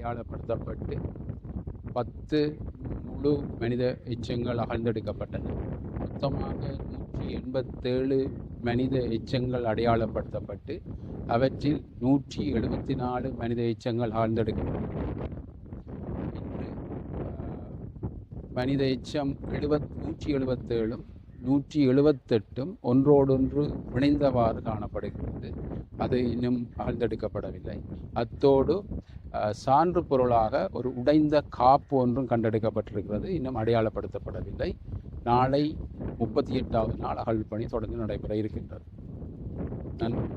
அடையாளப்படுத்தப்பட்டு பத்து முழு மனித எச்சங்கள் அகழ்ந்தெடுக்கப்பட்டன மொத்தமாக நூற்றி எண்பத்தேழு மனித எச்சங்கள் அடையாளப்படுத்தப்பட்டு அவற்றில் நூற்றி எழுபத்தி நாலு மனித எச்சங்கள் ஆழ்ந்தெடுக்கப்பட்டன இன்று மனித எச்சம் எழுபத் நூற்றி எழுபத்தேழும் நூற்றி எழுபத்தெட்டும் ஒன்றோடொன்று இணைந்தவாறு காணப்படுகிறது. அது இன்னும் ஆழ்ந்தெடுக்கப்படவில்லை அத்தோடு சான்று பொருளாக ஒரு உடைந்த காப்பு ஒன்றும் கண்டெடுக்கப்பட்டிருக்கிறது. இன்னும் அடையாளப்படுத்தப்படவில்லை. நாளை முப்பத்தி எட்டாவது நாள் அகழ் பணி தொடர்ந்து நடைபெற இருக்கின்றது. நன்றி.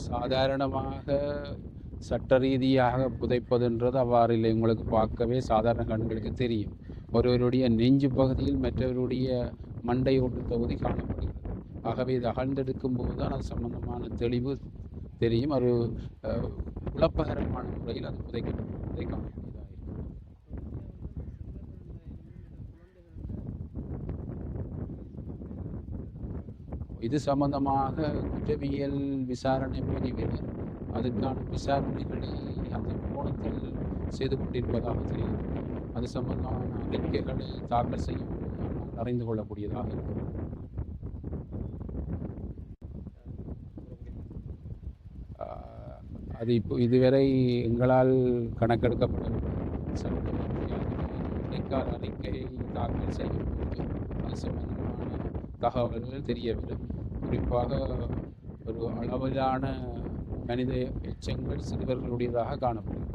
சாதாரணமாக சட்ட ரீதியாக புதைப்பதுன்றது அவ்வாறு இல்லை. உங்களுக்கு பார்க்கவே சாதாரண கண்களுக்கு தெரியும். ஒருவருடைய நெஞ்சு பகுதியில் மற்றவருடைய மண்டை ஓட்டு தொகுதி காணப்படுகிறது. ஆகவே இது அகழ்ந்தெடுக்கும் போது தான் அது சம்பந்தமான தெளிவு தெரியும். ஒரு அஹ், குழப்பகரமான முறையில் அது புதைக்கப்பட்டிருப்பதை காணக்கூடியதாக இது சம்பந்தமாக குற்றவியல் விசாரணை பிரிவினர் அதுக்கான விசாரணைகளை அந்த கோணத்தில் செய்து கொண்டிருப்பதாக தெரியும் அது சம்பந்தமான அறிக்கைகளை தாக்கல் செய்யும் அறிந்து கொள்ளக்கூடியதாக இருக்கும். அது இப்போ இதுவரை எங்களால் கணக்கெடுக்கப்படவில்லை இடைக்கால அறிக்கையை தாக்கல் செய்யும் போது அது சம்பந்தமான தகவல்கள் தெரியவில்லை. குறிப்பாக ஒரு அளவிலான மனித எச்சங்கள் சிறுவர்களுடையதாக காணப்படும்.